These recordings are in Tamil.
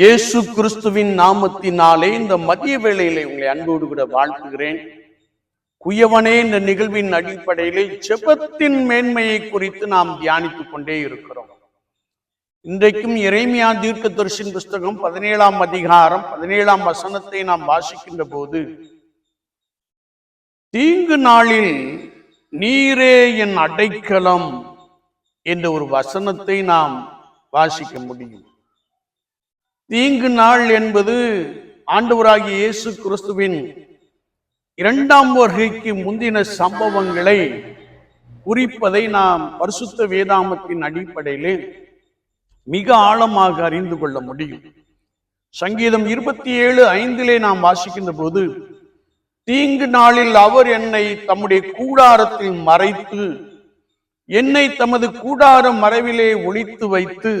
இயேசு கிறிஸ்துவின் நாமத்தினாலே இந்த மதிய வேளையிலே உங்களை அன்போடு கூட வாழ்த்துகிறேன். குயவனே இந்த நிகழ்வின் அடிப்படையிலே செபத்தின் மேன்மையை குறித்து நாம் தியானித்துக் கொண்டே இருக்கிறோம். இன்றைக்கும் இறைமையா தீர்க்க தரிசின் புஸ்தகம் பதினேழாம் அதிகாரம் பதினேழாம் வசனத்தை நாம் வாசிக்கின்ற போது தீங்கு நாளில் நீரே என் அடைக்கலம் என்ற ஒரு வசனத்தை நாம் வாசிக்க முடியும். தீங்கு நாள் என்பது ஆண்டவராகிய இயேசு கிறிஸ்துவின் இரண்டாம் வருகைக்கு முந்தின சம்பவங்களை குறிப்பதை நாம் பரிசுத்த வேதாமத்தின் அடிப்படையிலே மிக ஆழமாக அறிந்து கொள்ள முடியும். சங்கீதம் இருபத்தி ஏழு ஐந்திலே நாம் வாசிக்கின்ற போது தீங்கு நாளில் அவர் என்னை தம்முடைய கூடாரத்தில் மறைத்து என்னை தமது கூடார மறைவிலே ஒழித்து வைத்து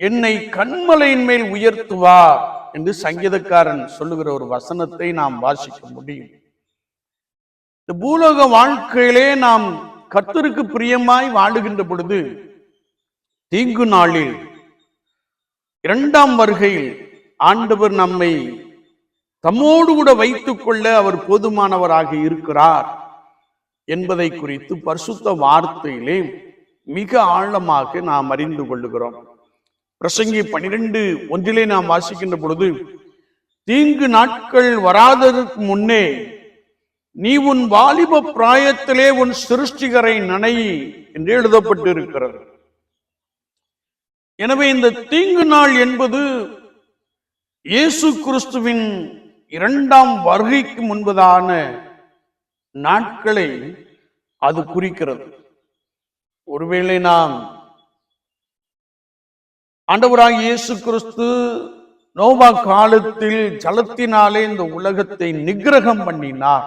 என்னை கண்மலையின் மேல் உயர்த்துவார் என்று சங்கீதக்காரன் சொல்லுகிற ஒரு வசனத்தை நாம் வாசிக்க முடியும். இந்த பூலோக வாழ்க்கையிலே நாம் கத்தருக்கு பிரியமாய் வாழுகின்ற பொழுது தீங்கு நாளில் இரண்டாம் வருகையில் ஆண்டவர் நம்மை தம்மோடு கூட வைத்துக் கொள்ள அவர் போதுமானவராக இருக்கிறார் என்பதை குறித்து பரிசுத்த வார்த்தையிலே மிக ஆழமாக நாம் அறிந்து கொள்ளுகிறோம். பிரசங்கி பனிரெண்டு ஒன்றிலே நாம் வாசிக்கின்ற பொழுது தீங்கு நாட்கள் வராததற்கு முன்னே நீ உன் வாலிப பிராயத்திலே உன் சிருஷ்டிகரை நனை என்று எழுதப்பட்டு இருக்கிறது எனவே இந்த தீங்கு நாள் என்பது இயேசு கிறிஸ்துவின் இரண்டாம் வருகைக்கு முன்பதான நாட்களை அது குறிக்கிறது. ஒருவேளை நாம் ஆண்டவராக இயேசு கிறிஸ்து நோவா காலத்தில் ஜலத்தினாலே இந்த உலகத்தை நிகிரகம் பண்ணினார்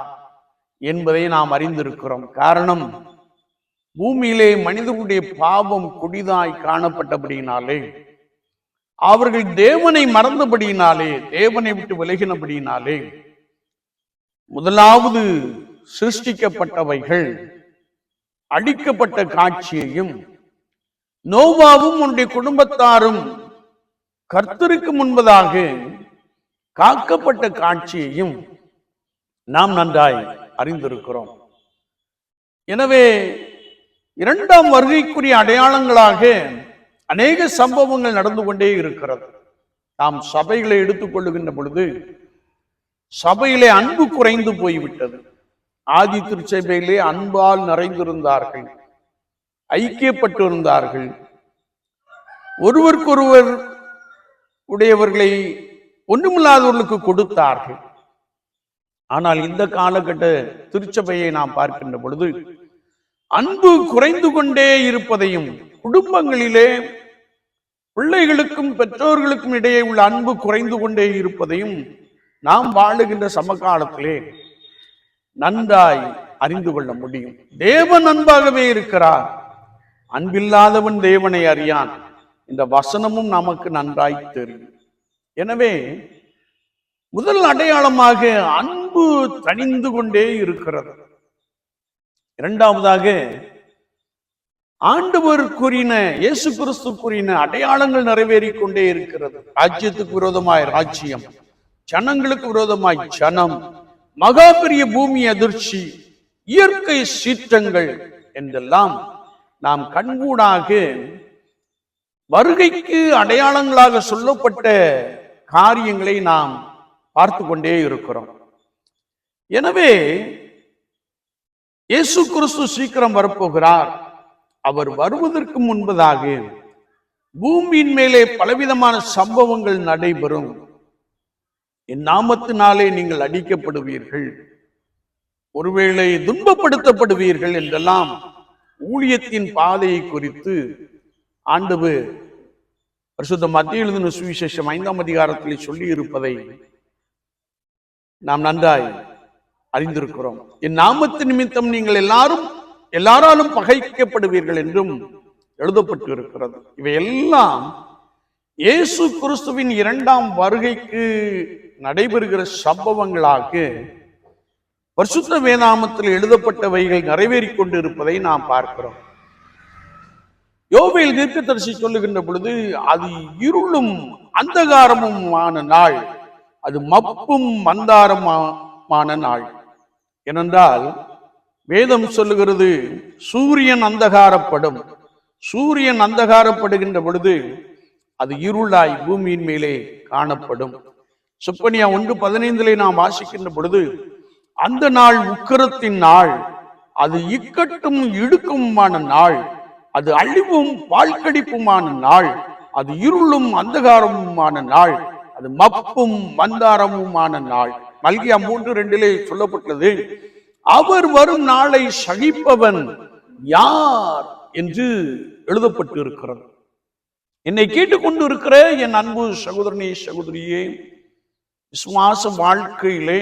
என்பதை நாம் அறிந்திருக்கிறோம். காரணம் பூமியிலே மனிதர்களுடைய பாவம் குடிதாய் காணப்பட்டபடியினாலே அவர்கள் தேவனை மறந்தபடியினாலே தேவனை விட்டு விலகினபடியினாலே முதலாவது சிருஷ்டிக்கப்பட்டவைகள் அடிக்கப்பட்ட காட்சியையும் நோவாவும் உன்னுடைய குடும்பத்தாரும் கர்த்தருக்கு முன்பதாக காக்கப்பட்ட காட்சியையும் நாம் நன்றாய் அறிந்திருக்கிறோம். எனவே இரண்டாம் வருகைக்குரிய அடையாளங்களாக அநேக சம்பவங்கள் நடந்து கொண்டே இருக்கிறது. நாம் சபைகளை எடுத்துக்கொள்ளுகின்ற பொழுது சபையிலே அன்பு குறைந்து போய்விட்டது. ஆதி திருச்சபையிலே அன்பால் நிறைந்திருந்தார்கள். ஐக்கியப்பட்டிருந்தார்கள். ஒருவருக்கொருவர் உடையவர்களை ஒன்றுமில்லாதவர்களுக்கு கொடுத்தார்கள். ஆனால் இந்த காலகட்ட திருச்சபையை நாம் பார்க்கின்ற பொழுது அன்பு குறைந்து கொண்டே இருப்பதையும் குடும்பங்களிலே பிள்ளைகளுக்கும் பெற்றோர்களுக்கும் இடையே உள்ள அன்பு குறைந்து கொண்டே இருப்பதையும் நாம் வாழுகின்ற சமகாலத்திலே நன்றாய் அறிந்து கொள்ள முடியும். தேவன் அன்பாகவே இருக்கிறார். அன்பில்லாதவன் தேவனை அறியான். இந்த வசனமும் நமக்கு நன்றாய் தெரியும். எனவே முதல் அடையாளமாக அன்பு தணிந்து கொண்டே இருக்கிறது. இரண்டாவதாக ஆண்டவர் கூறின இயேசு கிறிஸ்து கூறின அடையாளங்கள் நிறைவேறி கொண்டே இருக்கிறது. ராஜ்யத்துக்கு விரோதமாய் ராஜ்யம் ஜனங்களுக்கு விரோதமாய் ஜனம் மகா பெரிய பூமி அதிர்ச்சி இயற்கை சீற்றங்கள் என்றெல்லாம் நாம் கண்கூடாக வருகைக்கு அடையாளங்களாக சொல்லப்பட்ட காரியங்களை நாம் பார்த்து கொண்டே இருக்கிறோம். எனவே இயேசு கிறிஸ்து சீக்கிரம் வரப்போகிறார். அவர் வருவதற்கு முன்பதாக பூமியின் மேலே பலவிதமான சம்பவங்கள் நடைபெறும். என் நாமத்தினாலே நீங்கள் அடிக்கப்படுவீர்கள். ஒருவேளை துன்பப்படுத்தப்படுவீர்கள் என்றெல்லாம் ஊழியத்தின் பாதையை குறித்து ஆண்டவு பரிசுத்த மத்திய எழுதின சுவிசேஷம் ஐந்தாம் அதிகாரத்தில் சொல்லி இருப்பதை நாம் நன்றாய் அறிந்திருக்கிறோம். என் நாமத்து நிமித்தம் நீங்கள் எல்லாரும் எல்லாராலும் பகைக்கப்படுவீர்கள் என்றும் எழுதப்பட்டு இருக்கிறது இவையெல்லாம் இயேசு கிறிஸ்துவின் இரண்டாம் வருகைக்கு நடைபெறுகிற சம்பவங்களாக பரிசுத்த வேதாமத்தில் எழுதப்பட்டவைகள் நிறைவேறிக் கொண்டிருப்பதை நாம் பார்க்கிறோம். யோவையில் தீர்க்கதரிசி சொல்லுகின்ற பொழுது அது இருளும் அந்தகாரமுமான நாள் அது மப்பும் மந்தாரமான நாள். ஏனென்றால் வேதம் சொல்லுகிறது சூரியன் அந்தகாரப்படும். சூரியன் அந்தகாரப்படுகின்ற பொழுது அது இருளாய் பூமியின் மேலே காணப்படும். சுப்பனியா ஒன்று பதினைந்திலே நாம் வாசிக்கின்ற பொழுது அந்த நாள் உக்கரத்தின் நாள். அது இக்கட்டும் இடுக்குமான நாள். அது அழிவும் பால்கடிப்புமான நாள். அது இருளும் அந்தகாரமுமான நாள். அது மப்பும் மந்தாரமுமான நாள். மல்கியா மூன்று ரெண்டிலே சொல்லப்பட்டது அவர் வரும் நாளை சகிப்பவன் யார்? என்று எழுதப்பட்டு இருக்கிறது என்னை கேட்டுக்கொண்டு இருக்கிற என் அன்பு சகோதரனே சகோதரியே விசுவாச வாழ்க்கையிலே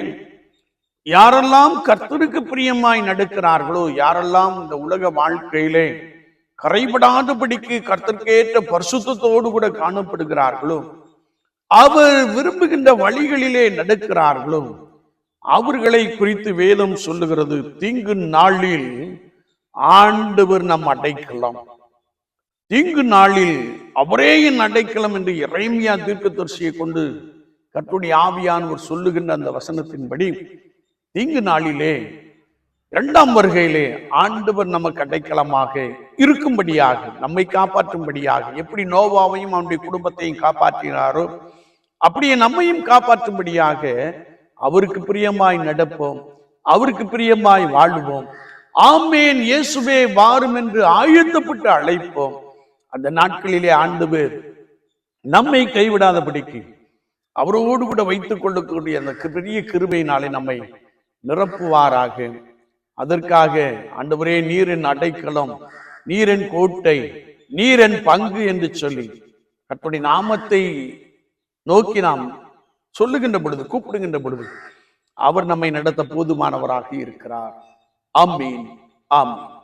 யாரெல்லாம் கர்த்தருக்கு பிரியமாய் நடக்கிறார்களோ யாரெல்லாம் இந்த உலக வாழ்க்கையிலே கரைபடாதபடிக்கு கர்த்தர்க்கேற்ற பரிசுத்தோடு கூட காணப்படுகிறார்களோ அவர் விரும்புகின்ற வழிகளிலே நடக்கிறார்களோ அவர்களை குறித்து வேதம் சொல்லுகிறது தீங்கு நாளில் ஆண்டவர் நம் அடைக்கலாம். தீங்கு நாளில் அவரே என் அடைக்கலம் என்று இறைமையா தீர்க்கதரிசியை கொண்டு கர்த்தருடைய ஆவியானவர் சொல்லுகின்ற அந்த வசனத்தின்படி தீங்கு நாளிலே இரண்டாம் வருகையிலே ஆண்டவர் நமக்கு அடைக்கலமாக இருக்கும்படியாக நம்மை காப்பாற்றும்படியாக எப்படி நோவாவையும் அவனுடைய குடும்பத்தையும் காப்பாற்றினாரோ அப்படியே நம்மையும் காப்பாற்றும்படியாக அவருக்கு பிரியமாய் நடப்போம் அவருக்கு பிரியமாய் வாழுவோம். ஆமேன் இயேசுவே வாரும் என்று ஆயுத்தப்பட்டு அழைப்போம். அந்த நாட்களிலே ஆண்டவர் நம்மை கைவிடாதபடிக்கு அவரோடு கூட வைத்துக் கொள்ளக்கூடிய அந்த பெரிய கிருபையினாலே நம்மை நிரப்புவாராக. அதற்காக ஆண்டவரே நீரின் அடைக்கலம் நீரின் கோட்டை நீரின் பங்கு என்று சொல்லி கற்பனை நாமத்தை நோக்கி நாம் சொல்லுகின்ற பொழுது கூப்பிடுகின்ற பொழுது அவர் நம்மை நடத்த போதுமானவராக இருக்கிறார். ஆமீன். ஆமீன்.